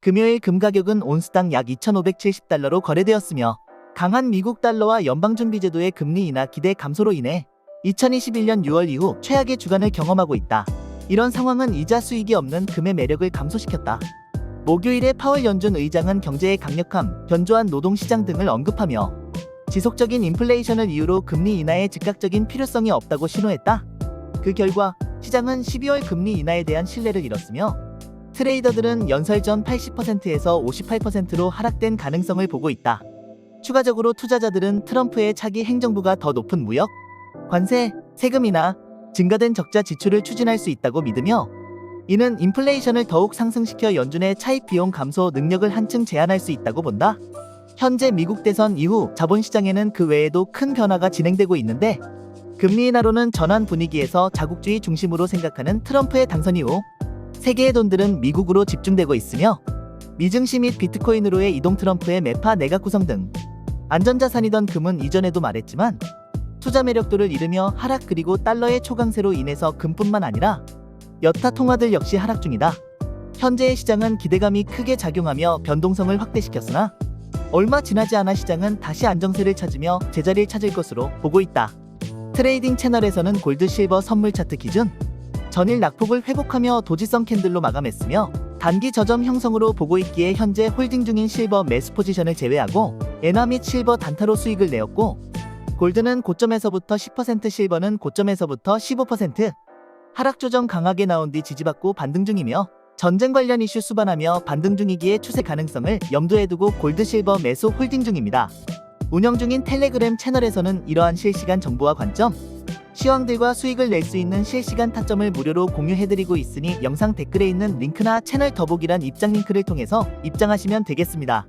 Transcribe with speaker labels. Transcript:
Speaker 1: 금요일 금 가격은 온스당 약 2,570달러로 거래되었으며 강한 미국 달러와 연방준비제도의 금리 인하 기대 감소로 인해 2021년 6월 이후 최악의 주간을 경험하고 있다. 이런 상황은 이자 수익이 없는 금의 매력을 감소시켰다. 목요일에 파월 연준 의장은 경제의 강력함, 견조한 노동시장 등을 언급하며 지속적인 인플레이션을 이유로 금리 인하의 즉각적인 필요성이 없다고 신호했다. 그 결과 시장은 12월 금리 인하에 대한 신뢰를 잃었으며 트레이더들은 연설 전 80%에서 58%로 하락된 가능성을 보고 있다. 추가적으로 투자자들은 트럼프의 차기 행정부가 더 높은 무역, 관세, 세금이나 증가된 적자 지출을 추진할 수 있다고 믿으며 이는 인플레이션을 더욱 상승시켜 연준의 차입 비용 감소 능력을 한층 제한할 수 있다고 본다. 현재 미국 대선 이후 자본시장에는 그 외에도 큰 변화가 진행되고 있는데 금리 인하로는 전환 분위기에서 자국주의 중심으로 생각하는 트럼프의 당선 이후 세계의 돈들은 미국으로 집중되고 있으며 미증시 및 비트코인으로의 이동 트럼프의 매파 내각 구성 등 안전자산이던 금은 이전에도 말했지만 투자 매력도를 잃으며 하락 그리고 달러의 초강세로 인해서 금뿐만 아니라 여타 통화들 역시 하락 중이다. 현재의 시장은 기대감이 크게 작용하며 변동성을 확대시켰으나 얼마 지나지 않아 시장은 다시 안정세를 찾으며 제자리를 찾을 것으로 보고 있다. 트레이딩 채널에서는 골드 실버 선물 차트 기준 전일 낙폭을 회복하며 도지성 캔들로 마감했으며 단기 저점 형성으로 보고 있기에 현재 홀딩 중인 실버 매수 포지션을 제외하고 엔화 및 실버 단타로 수익을 내었고 골드는 고점에서부터 10% 실버는 고점에서부터 15% 하락 조정 강하게 나온 뒤 지지받고 반등 중이며 전쟁 관련 이슈 수반하며 반등 중이기에 추세 가능성을 염두에 두고 골드 실버 매수 홀딩 중입니다. 운영 중인 텔레그램 채널에서는 이러한 실시간 정보와 관점, 시황들과 수익을 낼 수 있는 실시간 타점을 무료로 공유해드리고 있으니 영상 댓글에 있는 링크나 채널 더보기란 입장 링크를 통해서 입장하시면 되겠습니다.